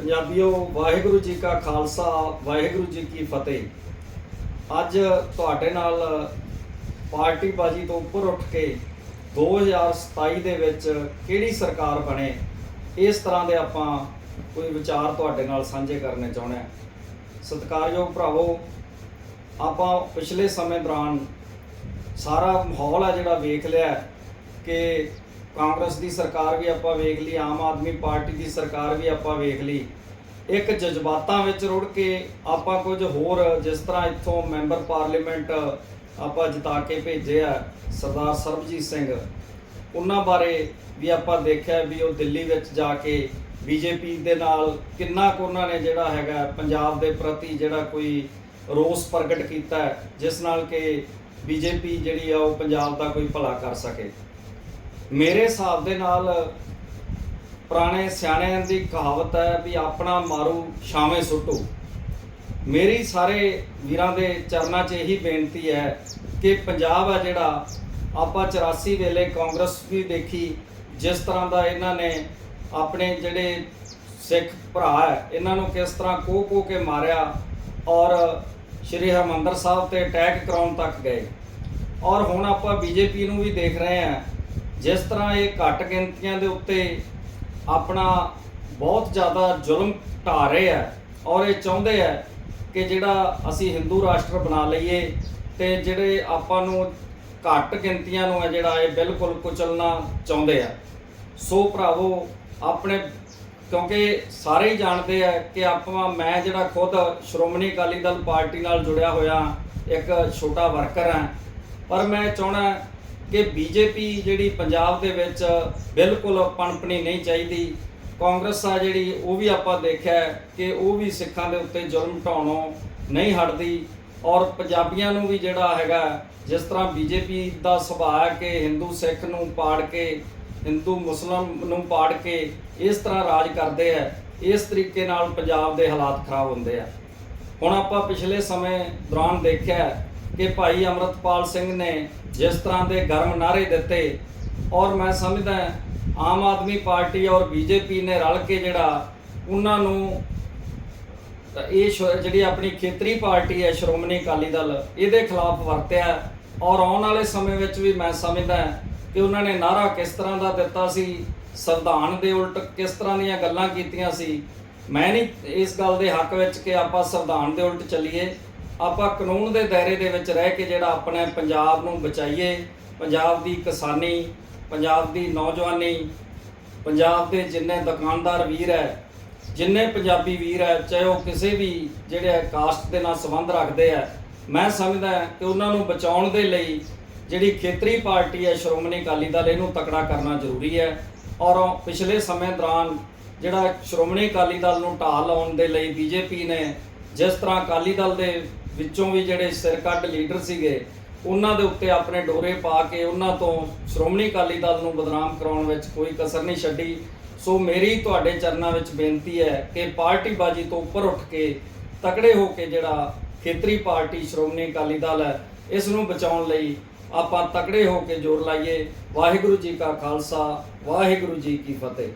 ਪੰਜਾਬੀਓ, ਵਾਹਿਗੁਰੂ ਜੀ ਕਾ ਖਾਲਸਾ, ਵਾਹਿਗੁਰੂ ਜੀ ਕੀ ਫਤਿਹ। ਅੱਜ ਤੁਹਾਡੇ ਨਾਲ ਪਾਰਟੀ ਬਾਜੀ ਤੋਂ ਉੱਪਰ ਉੱਠ ਕੇ 2027 ਦੇ ਵਿੱਚ ਕਿਹੜੀ ਸਰਕਾਰ ਬਣੇ, ਇਸ ਤਰ੍ਹਾਂ ਦੇ ਆਪਾਂ ਕੋਈ ਵਿਚਾਰ ਤੁਹਾਡੇ ਨਾਲ ਸਾਂਝੇ ਕਰਨੇ ਚਾਹੁੰਦੇ ਹਾਂ। ਸਤਿਕਾਰਯੋਗ ਭਰਾਵੋ, ਆਪਾਂ ਪਿਛਲੇ ਸਮੇਂ ਦੌਰਾਨ ਸਾਰਾ ਮਾਹੌਲ ਆ ਜਿਹੜਾ ਵੇਖ ਲਿਆ ਕਿ ਕਾਂਗਰਸ ਦੀ ਸਰਕਾਰ ਵੀ ਆਪਾਂ ਵੇਖ ਲਈ, ਆਮ ਆਦਮੀ ਪਾਰਟੀ ਦੀ ਸਰਕਾਰ ਵੀ ਆਪਾਂ ਵੇਖ ਲਈ। ਇੱਕ ਜਜ਼ਬਾਤਾਂ ਵਿੱਚ ਰੁੜ ਕੇ ਆਪਾਂ ਕੁਝ ਹੋਰ, ਜਿਸ ਤਰ੍ਹਾਂ ਇੱਥੋਂ ਮੈਂਬਰ ਪਾਰਲੀਮੈਂਟ ਆਪਾਂ ਜਿਤਾ ਕੇ ਭੇਜੇ ਆ, ਸਰਦਾਰ ਸਰਬਜੀਤ ਸਿੰਘ। ਉਹਨਾਂ ਬਾਰੇ ਵੀ ਆਪਾਂ ਦੇਖਿਆ ਵੀ ਉਹ ਦਿੱਲੀ ਵਿੱਚ ਜਾ ਕੇ ਬੀਜੇਪੀ ਦੇ ਨਾਲ ਕਿੰਨਾ ਕੁ ਉਹਨਾਂ ਨੇ ਜਿਹੜਾ ਹੈਗਾ ਪੰਜਾਬ ਦੇ ਪ੍ਰਤੀ ਜਿਹੜਾ ਕੋਈ ਰੋਸ ਪ੍ਰਗਟ ਕੀਤਾ, ਜਿਸ ਨਾਲ ਕਿ ਬੀਜੇਪੀ ਜਿਹੜੀ ਆ ਉਹ ਪੰਜਾਬ ਦਾ ਕੋਈ ਭਲਾ ਕਰ ਸਕੇ। ਮੇਰੇ ਹਿਸਾਬ ਦੇ ਨਾਲ ਪੁਰਾਣੇ ਸਿਆਣਿਆਂ ਦੀ ਕਹਾਵਤ ਹੈ ਵੀ ਆਪਣਾ ਮਾਰੂ, ਛਾਵੇਂ ਸੁੱਟੋ। ਮੇਰੀ ਸਾਰੇ ਵੀਰਾਂ ਦੇ ਚਰਨਾਂ 'ਚ ਇਹੀ ਬੇਨਤੀ ਹੈ ਕਿ ਪੰਜਾਬ ਆ ਜਿਹੜਾ, ਆਪਾਂ 84 ਵੇਲੇ ਕਾਂਗਰਸ ਵੀ ਦੇਖੀ, ਜਿਸ ਤਰ੍ਹਾਂ ਦਾ ਇਹਨਾਂ ਨੇ ਆਪਣੇ ਜਿਹੜੇ ਸਿੱਖ ਭਰਾ ਹੈ, ਇਹਨਾਂ ਨੂੰ ਕਿਸ ਤਰ੍ਹਾਂ ਕੋਹ ਕੋਹ ਕੇ ਮਾਰਿਆ ਔਰ ਸ਼੍ਰੀ ਹਰਮੰਦਰ ਸਾਹਿਬ ਤੇ ਅਟੈਕ ਕਰਾਉਣ ਤੱਕ ਗਏ। ਔਰ ਹੁਣ ਆਪਾਂ ਬੀਜੇਪੀ ਨੂੰ ਵੀ ਦੇਖ ਰਹੇ ਹਾਂ ਜਿਸ ਤਰ੍ਹਾਂ ਇਹ ਘੱਟ ਗਿਣਤੀਆਂ ਦੇ ਉੱਤੇ ਆਪਣਾ ਬਹੁਤ ਜ਼ਿਆਦਾ ਜ਼ੁਲਮ ਢਾ ਰਹੇ ਆ ਔਰ ਇਹ ਚਾਹੁੰਦੇ ਆ ਕਿ ਜਿਹੜਾ ਅਸੀਂ ਹਿੰਦੂ ਰਾਸ਼ਟਰ ਬਣਾ ਲਈਏ ਤੇ ਜਿਹੜੇ ਆਪਾਂ ਨੂੰ ਘੱਟ ਗਿਣਤੀਆਂ ਨੂੰ ਹੈ ਜਿਹੜਾ ਇਹ ਬਿਲਕੁਲ ਕੁਚਲਣਾ ਚਾਹੁੰਦੇ ਆ। ਸੋ ਭਰਾਵੋ, ਆਪਣੇ ਕਿਉਂਕਿ ਸਾਰੇ ਹੀ ਜਾਣਦੇ ਆ ਕਿ ਆਪਾਂ, ਮੈਂ ਜਿਹੜਾ ਖੁਦ ਸ਼੍ਰੋਮਣੀ ਅਕਾਲੀ ਦਲ ਪਾਰਟੀ ਨਾਲ ਜੁੜਿਆ ਹੋਇਆ, ਇੱਕ ਛੋਟਾ ਵਰਕਰ ਹਾਂ ਪਰ ਮੈਂ ਚਾਹਣਾ ਕਿ ਬੀਜੇਪੀ ਜਿਹੜੀ ਪੰਜਾਬ ਦੇ ਵਿੱਚ ਬਿਲਕੁਲ ਪਣਪਣੀ ਨਹੀਂ ਚਾਹੀਦੀ। ਕਾਂਗਰਸ ਆ ਜਿਹੜੀ, ਉਹ ਵੀ ਆਪਾਂ ਦੇਖਿਆ ਕਿ ਉਹ ਵੀ ਸਿੱਖਾਂ ਦੇ ਉੱਤੇ ਜ਼ੁਲਮ ਢਾਉਣੋਂ ਨਹੀਂ ਹਟਦੀ। ਔਰ ਪੰਜਾਬੀਆਂ ਨੂੰ ਵੀ ਜਿਹੜਾ ਹੈਗਾ, ਜਿਸ ਤਰ੍ਹਾਂ ਬੀਜੇਪੀ ਦਾ ਸੁਭਾਅ ਹੈ ਕਿ ਹਿੰਦੂ ਸਿੱਖ ਨੂੰ ਪਾੜ ਕੇ, ਹਿੰਦੂ ਮੁਸਲਮ ਨੂੰ ਪਾੜ ਕੇ ਇਸ ਤਰ੍ਹਾਂ ਰਾਜ ਕਰਦੇ ਆ, ਇਸ ਤਰੀਕੇ ਨਾਲ ਪੰਜਾਬ ਦੇ ਹਾਲਾਤ ਖਰਾਬ ਹੁੰਦੇ ਆ। ਹੁਣ ਆਪਾਂ ਪਿਛਲੇ ਸਮੇਂ ਦੌਰਾਨ ਦੇਖਿਆ ਕਿ ਭਾਈ ਅਮਰਤਪਾਲ ਸਿੰਘ ਨੇ ਜਿਸ ਤਰ੍ਹਾਂ ਦੇ ਗਰਮ ਨਾਅਰੇ ਦਿੱਤੇ, ਔਰ ਮੈਂ ਸਮਝਦਾ ਆਮ ਆਦਮੀ ਪਾਰਟੀ ਔਰ ਬੀਜੇਪੀ ਨੇ ਰਲ ਕੇ ਜਿਹੜਾ ਉਹਨਾਂ ਨੂੰ ਇਹ ਸ਼- ਜਿਹੜੀ ਆਪਣੀ ਖੇਤਰੀ ਪਾਰਟੀ ਹੈ ਸ਼੍ਰੋਮਣੀ ਅਕਾਲੀ ਦਲ, ਇਹਦੇ ਖਿਲਾਫ ਵਰਤਿਆ ਔਰ ਆਉਣ ਵਾਲੇ ਸਮੇਂ ਵਿੱਚ ਵੀ ਮੈਂ ਸਮਝਦਾ ਕਿ ਉਹਨਾਂ ਨੇ ਨਾਰਾ ਕਿਸ ਤਰ੍ਹਾਂ ਦਾ ਦਿੱਤਾ ਸੀ, ਸੰਵਿਧਾਨ ਦੇ ਉਲਟ ਕਿਸ ਤਰ੍ਹਾਂ ਦੀਆਂ ਗੱਲਾਂ ਕੀਤੀਆਂ ਸੀ। ਮੈਂ ਨਹੀਂ ਇਸ ਗੱਲ ਦੇ ਹੱਕ ਵਿੱਚ ਕਿ ਆਪਾਂ ਸੰਵਿਧਾਨ ਦੇ ਉਲਟ ਚੱਲੀਏ। ਆਪਾਂ ਕਾਨੂੰਨ ਦੇ ਦਾਇਰੇ ਦੇ ਵਿੱਚ ਰਹਿ ਕੇ ਜਿਹੜਾ ਆਪਣੇ ਪੰਜਾਬ ਨੂੰ ਬਚਾਈਏ, ਪੰਜਾਬ ਦੀ ਕਿਸਾਨੀ, ਪੰਜਾਬ ਦੀ ਨੌਜਵਾਨੀ, ਪੰਜਾਬ ਦੇ ਜਿੰਨੇ ਦੁਕਾਨਦਾਰ ਵੀਰ ਹੈ, ਜਿੰਨੇ ਪੰਜਾਬੀ ਵੀਰ ਹੈ, ਚਾਹੇ ਉਹ ਕਿਸੇ ਵੀ ਜਿਹੜੇ ਕਾਸਟ ਦੇ ਨਾਲ ਸੰਬੰਧ ਰੱਖਦੇ ਆ ਮੈਂ ਸਮਝਦਾ ਕਿ ਉਹਨਾਂ ਨੂੰ ਬਚਾਉਣ ਦੇ ਲਈ ਜਿਹੜੀ ਖੇਤਰੀ ਪਾਰਟੀ ਹੈ, ਸ਼੍ਰੋਮਣੀ ਅਕਾਲੀ ਦਲ, ਇਹਨੂੰ ਤਕੜਾ ਕਰਨਾ ਜ਼ਰੂਰੀ ਹੈ। ਔਰ ਪਿਛਲੇ ਸਮੇਂ ਦੌਰਾਨ ਜਿਹੜਾ ਸ਼੍ਰੋਮਣੀ ਅਕਾਲੀ ਦਲ ਨੂੰ ਢਾਹ ਲਾਉਣ ਦੇ ਲਈ ਬੀਜੇਪੀ ਨੇ ਜਿਸ ਤਰ੍ਹਾਂ ਅਕਾਲੀ ਦਲ ਦੇ ਵਿੱਚੋਂ ਵੀ ਜਿਹੜੇ ਸਿਰ ਕੱਢ ਲੀਡਰ ਸੀਗੇ, ਉਹਨਾਂ ਦੇ ਉੱਤੇ ਆਪਣੇ ਡੋਰੇ ਪਾ ਕੇ ਉਹਨਾਂ ਤੋਂ ਸ਼੍ਰੋਮਣੀ ਅਕਾਲੀ ਦਲ ਨੂੰ ਬਦਨਾਮ ਕਰਾਉਣ ਵਿੱਚ ਕੋਈ ਕਸਰ ਨਹੀਂ ਛੱਡੀ। ਸੋ ਮੇਰੀ ਤੁਹਾਡੇ ਚਰਨਾਂ ਵਿੱਚ ਬੇਨਤੀ ਹੈ ਕਿ ਪਾਰਟੀ ਬਾਜੀ ਤੋਂ ਉੱਪਰ ਉੱਠ ਕੇ ਤਕੜੇ ਹੋ ਕੇ ਜਿਹੜਾ ਖੇਤਰੀ ਪਾਰਟੀ ਸ਼੍ਰੋਮਣੀ ਅਕਾਲੀ ਦਲ ਹੈ, ਇਸ ਨੂੰ ਬਚਾਉਣ ਲਈ ਆਪਾਂ ਤਕੜੇ ਹੋ ਕੇ ਜ਼ੋਰ ਲਾਈਏ। ਵਾਹਿਗੁਰੂ ਜੀ ਕਾ ਖਾਲਸਾ, ਵਾਹਿਗੁਰੂ ਜੀ ਕੀ ਫਤਿਹ।